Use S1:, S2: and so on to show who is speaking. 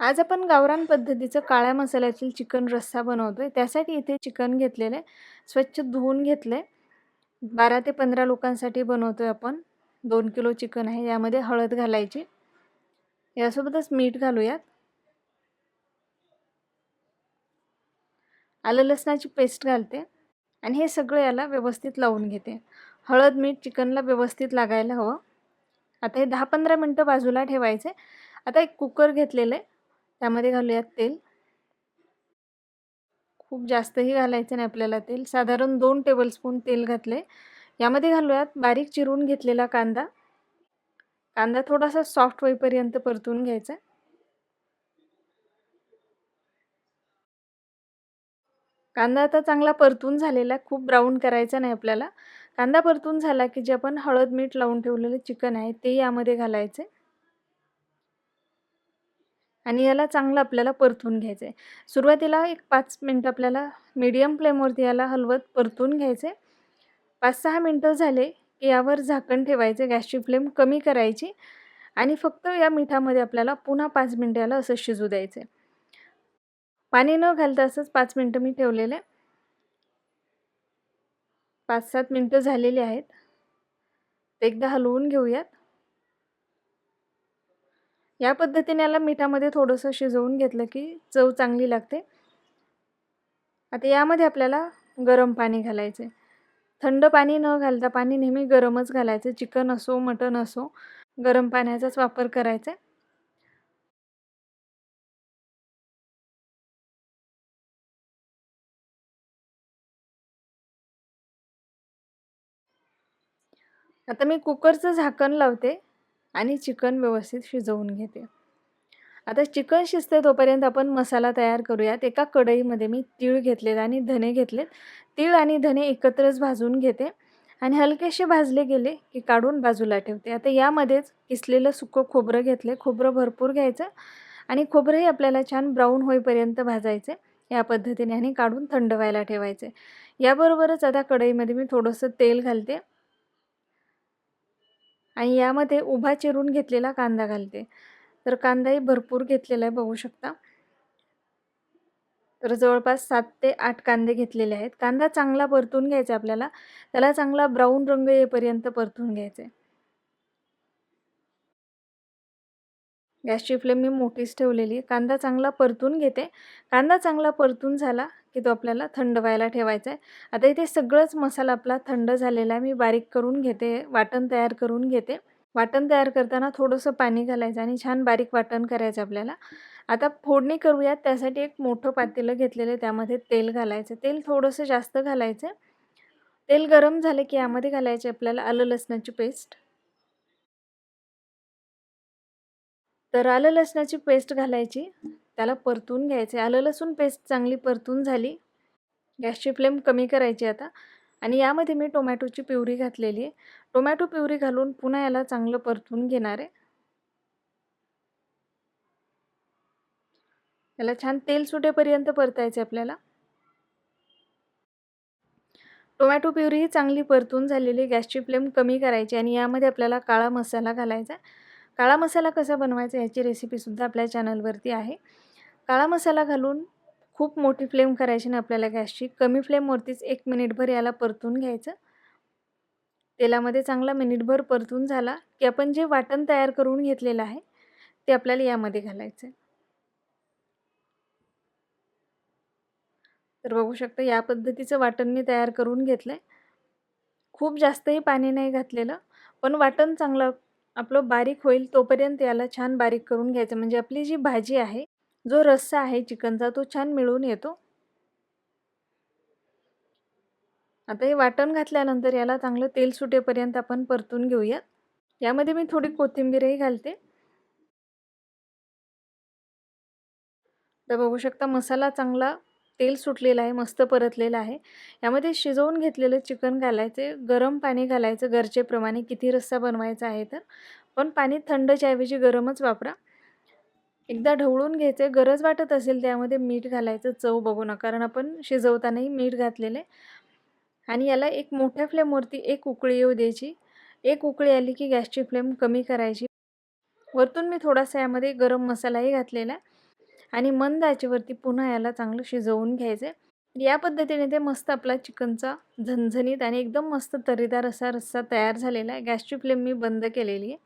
S1: आज आपण गावरान पद्धतीचं काळ्या मसाल्यातील चिकन रस्सा बनवतो आहे त्यासाठी इथे चिकन घेतलेलं आहे. स्वच्छ धुवून घेतलं आहे बारा ते पंधरा लोकांसाठी बनवतो आहे आपण. दोन किलो चिकन आहे. यामध्ये हळद घालायची. यासोबतच मीठ घालूयात. आलं लसणाची पेस्ट घालते. आणि हे सगळं याला व्यवस्थित लावून घेते. हळद मीठ चिकनला व्यवस्थित लागायला हवं. आता हे दहा पंधरा मिनटं बाजूला ठेवायचे आता एक कुकर घेतलेलं आहे. त्यामध्ये घालूयात तेल. खूप जास्तही घालायचं नाही आपल्याला तेल. साधारण दोन टेबलस्पून तेल घातले. यामध्ये घालूयात बारीक चिरून घेतलेला कांदा. कांदा थोडासा सॉफ्ट होईपर्यंत परतून घ्यायचा. कांदा आता चांगला परतून झालेला खूप ब्राऊन करायचा नाही आपल्याला. कांदा परतून झाला की जे आपण हळद मीठ लावून ठेवलेलं चिकन आहे ते यामध्ये घालायचे. आणि याला चांगलं आपल्याला परतून घ्यायचं आहे. सुरुवातीला एक पाच मिनटं आपल्याला मीडियम फ्लेमवरती याला हलवत परतून घ्यायचे. पाच सहा मिनटं झाले की यावर झाकण ठेवायचे गॅसची फ्लेम कमी करायची आणि फक्त या मिठामध्ये आपल्याला पुन्हा पाच मिनटं याला असं शिजू द्यायचे. पाणी न घालता असंच पाच मिनटं मी ठेवलेले. पाच सात मिनटं झालेली आहेत. एकदा हलवून घेऊयात. या पद्धतीने याला मिठामध्ये थोडंसं शिजवून घेतलं की चव चांगली लागते. आता यामध्ये आपल्याला गरम पाणी घालायचं आहे थंड पाणी न घालता पाणी नेहमी गरमच घालायचं. चिकन असो मटण असो गरम पाण्याचाच वापर करायचा. आता मी कुकरचं झाकण लावते. आणि चिकन व्यवस्थित शिजवून घेते. आता चिकन शिजते तोपर्यंत आपण मसाला तयार करूयात. एका कढईमध्ये मी तीळ घेतलेत आणि धने घेतलेत. तीळ आणि धने एकत्रच भाजून घेते. आणि हलकेसे भाजले गेले की काढून बाजूला ठेवते. आता यामध्येच किसलेलं सुकं खोबरं घेतले खोबरं भरपूर घ्यायचं आणि खोबरंही आपल्याला छान ब्राऊन होईपर्यंत भाजायचे या पद्धतीने आणि काढून थंड व्हायला ठेवायचे याबरोबरच आता कढईमध्ये मी थोडंसं तेल घालते. आणि यामध्ये उभा चिरून घेतलेला कांदा घालते. तर कांदाही भरपूर घेतलेला आहे बघू शकता. तर जवळपास सात ते आठ कांदे घेतलेले आहेत. कांदा चांगला परतून घ्यायचा आपल्याला. त्याला चांगला ब्राऊन रंग येईपर्यंत परतून घ्यायचा. आहे गॅसची फ्लेम मी मोठीच ठेवलेली आहे. कांदा चांगला परतून घेते. कांदा चांगला परतून झाला की तो आपल्याला थंड व्हायला ठेवायचा आहे. आता इथे सगळंच मसाला आपला थंड झालेला आहे. मी बारीक करून घेते. वाटण तयार करून घेते. वाटण तयार करताना थोडंसं पाणी घालायचं आणि छान बारीक वाटण करायचं आपल्याला. आता फोडणी करूयात. त्यासाठी एक मोठं पातेलं घेतलेलं आहे. त्यामध्ये तेल घालायचं. तेल थोडंसं जास्त घालायचं तेल गरम झालं की यामध्ये घालायचे आपल्याला आलं लसणाची पेस्ट. तर आलं लसणाची पेस्ट घालायची. त्याला परतून घ्यायचे. आलं लसूण पेस्ट चांगली परतून झाली. गॅसची फ्लेम कमी करायची आता. आणि यामध्ये मी टोमॅटोची पिवरी घातलेली आहे. टोमॅटो पिवरी घालून पुन्हा याला चांगलं परतून घेणार आहे. याला छान तेल सुटेपर्यंत परतायचे आपल्याला. टोमॅटो प्युरी ही चांगली परतून झालेली गॅसची फ्लेम कमी करायची आणि यामध्ये आपल्याला काळा मसाला घालायचा काळा मसाला कसा बनवायचा याची रेसिपीसुद्धा आपल्या चॅनलवरती आहे. काळा मसाला घालून खूप मोठी फ्लेम करायची ना आपल्याला गॅसची. कमी फ्लेमवरतीच एक मिनिटभर याला परतून घ्यायचं. तेलामध्ये चांगला मिनिटभर परतून झाला की आपण जे वाटण तयार करून घेतलेलं आहे ते आपल्याला यामध्ये घालायचं तर बघू शकता या पद्धतीचं वाटण मी तयार करून घेतलं आहे खूप जास्तही पाणी नाही घातलेलं पण वाटण चांगलं आपलं बारीक होईल तोपर्यंत याला छान बारीक करून घ्यायचं. म्हणजे आपली जी भाजी आहे जो रस्सा आहे चिकनचा तो छान मिळून येतो. आता हे वाटण घातल्यानंतर याला चांगलं तेल सुटेपर्यंत आपण परतून घेऊयात. यामध्ये मी थोडी कोथिंबीरही घालते. तर बघू शकता मसाला चांगला तेल सुटलेलं आहे मस्त परतलेलं आहे. यामध्ये शिजवून घेतलेलं चिकन घालायचे गरम पाणी घालायचं गरजेप्रमाणे किती रस्सा बनवायचा आहे तर. पण पाणी थंडच्या ऐवजी गरमच वापरा. एकदा ढवळून घ्यायचे गरज वाटत असेल त्यामध्ये मीठ घालायचं चव बघू नका कारण आपण शिजवतानाही मीठ घातलेले. आणि याला एक मोठ्या फ्लेमवरती एक उकळी येऊ द्यायची. एक उकळी आली की गॅसची फ्लेम कमी करायची. वरतून मी थोडासा यामध्ये गरम मसालाही घातलेला आहे. आणि मंद आचेवरती पुन्हा याला चांगलं शिजवून घ्यायचं आहे या पद्धतीने ते मस्त आपला चिकनचा झणझणीत आणि एकदम मस्त तरीदार असा रस्सा तयार झालेला आहे. गॅसची फ्लेम मी बंद केलेली आहे.